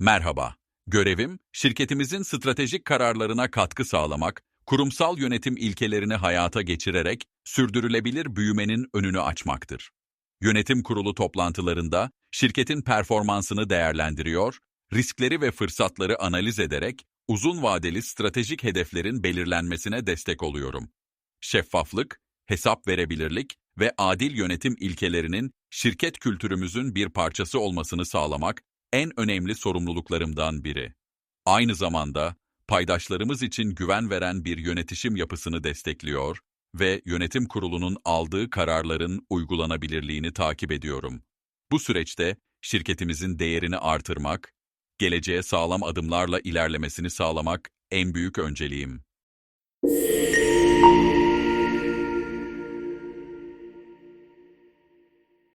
Merhaba. Görevim, şirketimizin stratejik kararlarına katkı sağlamak, kurumsal yönetim ilkelerini hayata geçirerek sürdürülebilir büyümenin önünü açmaktır. Yönetim kurulu toplantılarında şirketin performansını değerlendiriyor, riskleri ve fırsatları analiz ederek uzun vadeli stratejik hedeflerin belirlenmesine destek oluyorum. Şeffaflık, hesap verebilirlik ve adil yönetim ilkelerinin şirket kültürümüzün bir parçası olmasını sağlamak en önemli sorumluluklarımdan biri. Aynı zamanda paydaşlarımız için güven veren bir yönetişim yapısını destekliyor ve yönetim kurulunun aldığı kararların uygulanabilirliğini takip ediyorum. Bu süreçte şirketimizin değerini artırmak, geleceğe sağlam adımlarla ilerlemesini sağlamak en büyük önceliğim.